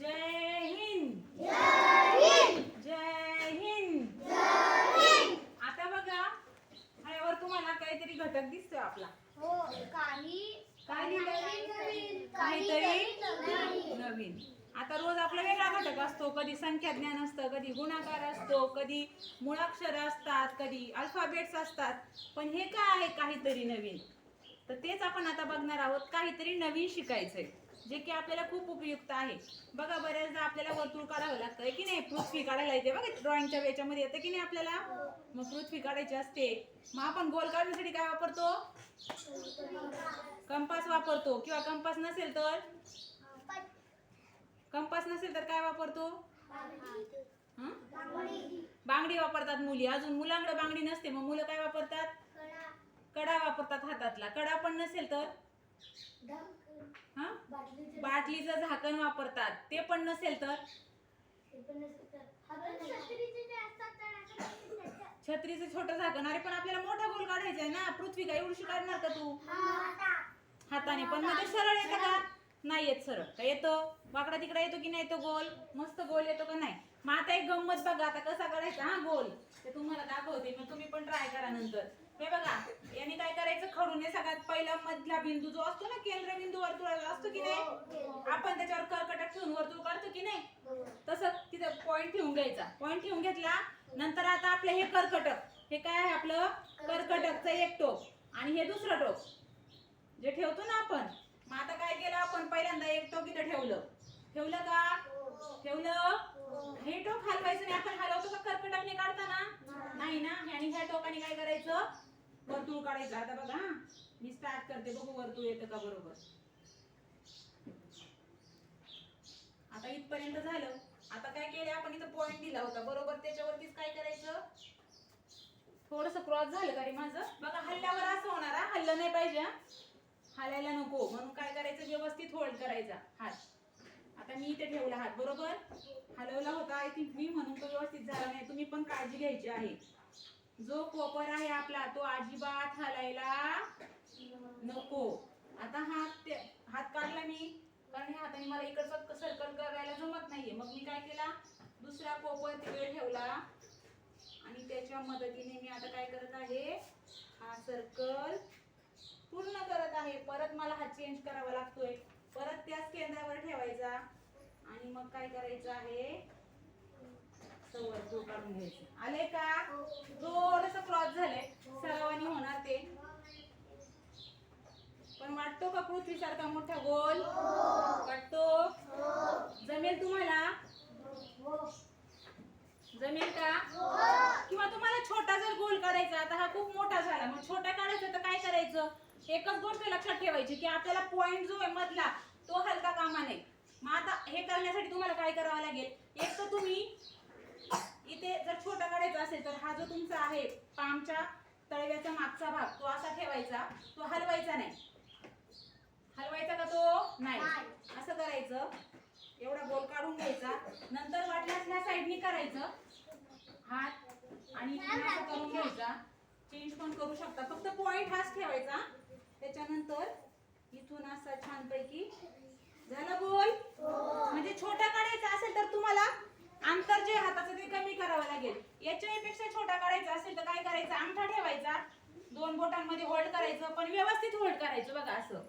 जय हिंद. जय हिंद. आता बघा ह्यावर तुम्हाला काहीतरी घटक दिसतोय आपला. हो काही? नवीन काहीतरी नवीन. आता रोज आपला वेगळा घटक असतो. कधी संख्या ज्ञान असतं कधी गुणाकार असतो कधी मुळाक्षर असतात कधी अल्फाबेट्स असतात. पण हे काय आहे काहीतरी नवीन? तर तेच आपण आता बघणार आहोत. काहीतरी नवीन शिकायचंय. जे की आपल्याला खूप उपयुक्त आहे. बघा बऱ्याचदा आपल्याला वर्तुळ काढावं लागतं की नाही? पृथ्वी काढायला येते. बघा ड्रॉइंगच्या याच्यामध्ये येतं की नाही आपल्याला? मग पृथ्वी काढायची असते. मग आपण गोल काढण्यासाठी काय वापरतो? कंपास वापरतो. किंवा कंपास नसेल तर? कंपास नसेल तर काय वापरतो? बांगडी वापरतात मुली. अजून मुलांकडे बांगडी नसते. मग मुलं काय वापरतात? कडा वापरतात हातातला. कडा पण नसेल तर? हा? बाटलीचं झाकण वापरतात. ते पण नसेल तर? छत्रीचं छोटं झाकण. अरे पण आपल्याला मोठा गोल काढायचा आहे ना. पृथ्वी काय एवढी काढणार का तू? हाताने. पण मध्ये सरळ येतं का? नाही येत सरळ. का येतो? वाकडा तिकडा येतो की नाही येतो गोल? मस्त गोल येतो का नाही? मग आता एक गंमत बघा. आता कसा करायचा हा गोल. ते तुम्हाला दाखवते. मग तुम्ही पण ट्राय करा नंतर. हे बघा याने काय करायचं? खडून हे सगळ्यात पहिला मधला बिंदू जो असतो ना केंद्रबिंदू वर्तुळाला असतो की नाही? आपण त्याच्यावर कर्कटक ठेवून वर्तुळ काढतो की नाही? तसं तिथं पॉईंट ठेवून घ्यायचा. पॉईंट ठेवून घेतला नंतर आता आपलं हे कर्कटक. हे काय आहे आपलं? कर्कटकचं एक टोक. आणि हे दुसरं टोक. जे ठेवतो ना आपण मग आता काय केलं आपण? पहिल्यांदा एक टोक इथं ठेवलं. ठेवलं का? ठेवलं. हे टोक हलवायचं नाही. आपण हलवतो का कर्कटकने काढताना? नाही ना. आणि ह्या टोकाने काय करायचं? वर्तुळ काढायचं. आता बघा मी स्टार्ट करते बघू वर्तुळ येतं का बरोबर. आता इथपर्यंत झालं. आता काय केलं आपण इथं पॉइंट दिला होता. बरोबर त्याच्यावरतीच काय करायचं? थोडस क्रॉस झालं का रे माझं? बघा हल्ल्यावर असं होणार हा. हल्लं नाही पाहिजे हलायला नको. म्हणून काय करायचं? व्यवस्थित होल्ड करायचा. हात. आता मी इथे ठेवला हात. बरोबर? हलवला होता आय थिंक मी. म्हणून तो व्यवस्थित झाला नाही. तुम्ही पण काळजी घ्यायची आहे. जो कोपर आहे आपला तो अजिबात हलायला नको. आता हात हात काढला मी कारण ह्या हाताने मला इकडचं सर्कल करायला जमत नाहीये. मग मी काय केला? दुसरा कोपर तिकडे ठेवला. आणि त्याच्या मदतीने मी आता काय करत आहे? हा सर्कल पूर्ण करत आहे. परत मला हा चेंज करावा लागतोय. परत त्याच केंद्रावर ठेवायचा. आणि मग काय करायचं आहे? संवर्तुळ काढून घ्यायचं. आले का? हो थोडस क्रॉस झालंय सरावानी होणार ते पण पृथ्वीसारखा पृथ्वी सारखा मोठा गोल वाटतो. जमेल तुम्हाला? जमेल का? किंवा तुम्हाला छोटा जर गोल काढायचा आता हा खूप मोठा झाला मग छोटा काढायचा तर काय करायचं? एकच गोष्ट लक्षात ठेवायची की आपल्याला पॉइंट जो आहे मधला तो हलका कामा नये. मग आता हे करण्यासाठी तुम्हाला काय करावं लागेल? एक तर तुम्ही इथे जर छोटा काढायचा असेल तर हा जो तुमचा आहे पामच्या तळव्याचा मागचा भाग तो असा ठेवायचा तो हलवायचा नाही. हलवायचा का तो? नाही. असं करायचं. एवढा गोल काढून घ्यायचा. नंतर वाटल्यास ह्या साईडनी करायचं. हात आणि असं करून घ्यायचा. चेंज पण करू शकता. फक्त पॉइंट हाच ठेवायचा. त्याच्यानंतर इथून असा छानपैकी झालं गोल म्हणजे छोटा काढायचा असेल तर तुम्हाला अंतर जे हाताचं ते कमी करावं लागेल. याच्यापेक्षा छोटा काढायचा असेल तर काय करायचं? अंगठा ठेवायचा. दोन बोटांमध्ये होल्ड करायचं पण व्यवस्थित होल्ड करायचं बघा असं.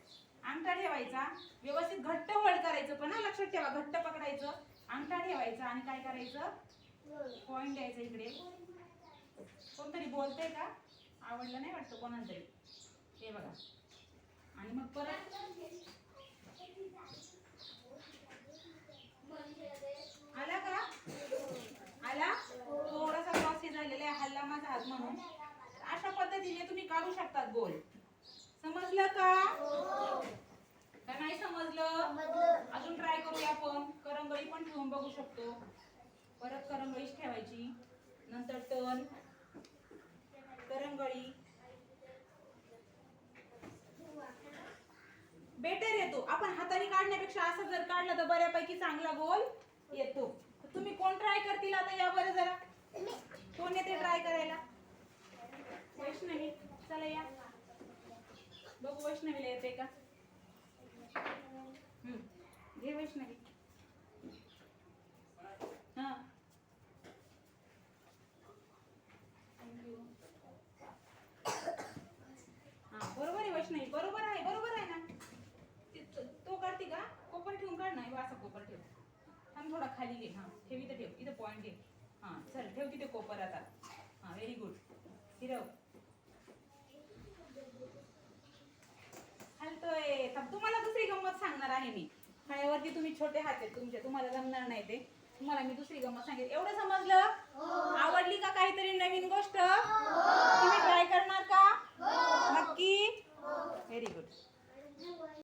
अंगठा ठेवायचा व्यवस्थित घट्ट होल्ड करायचं पण हा लक्षात ठेवा घट्ट पकडायचं अंगठा ठेवायचा आणि काय करायचं? पॉईंट द्यायचं इकडे. कोणतरी बोलतंय का? आवडलं नाही वाटतं कोणाला तरी हे बघा. आणि मग परत? आला का? आला? थोडासा क्रॉस हे झालेला आहे हल्ला माझा हात म्हणून. अशा पद्धतीने तुम्ही काढू शकतात गोल समजलं का? का नाही समजलं? अजून ट्राय करूया आपण. करंगळी पण ठेवून बघू शकतो. परत करंगळीच ठेवायची. नंतर टर्न करंगळी. बेटर येतो. आपण हाताने काढण्यापेक्षा असं जर काढलं तर बऱ्यापैकी चांगला गोल येतो. तुम्ही कोण ट्राय करतील आता या बरं जरा? कोण येते ट्राय करायला? वैष्णवी. चला या. बघू वैष्णवीला येते का? घे वैष्णवी. हां. बरोबर आहे वैष्णवी बरोबर आहे बरोबर आहे ना? तो काढते का? कोपर ठेवून काढ ना असा कोपर ठेव. थांब थोडा खाली घे. हा ठेवी तर ठेव इथं पॉईंट घे. हा चल ठेव तिथे कोपर आता. हा व्हेरी गुड फिरव थांब, तुम्हाला दुसरी गंमत सांगणार आहे मी. खाण्यावरती तुम्ही छोटे हात आहेत तुमचे. तुम्हाला जमणार नाही ते. तुम्हाला मी दुसरी गंमत सांगेल. एवढं समजलं? आवडली का काहीतरी नवीन गोष्ट? तुम्ही ट्राय करणार का? नक्की? Very good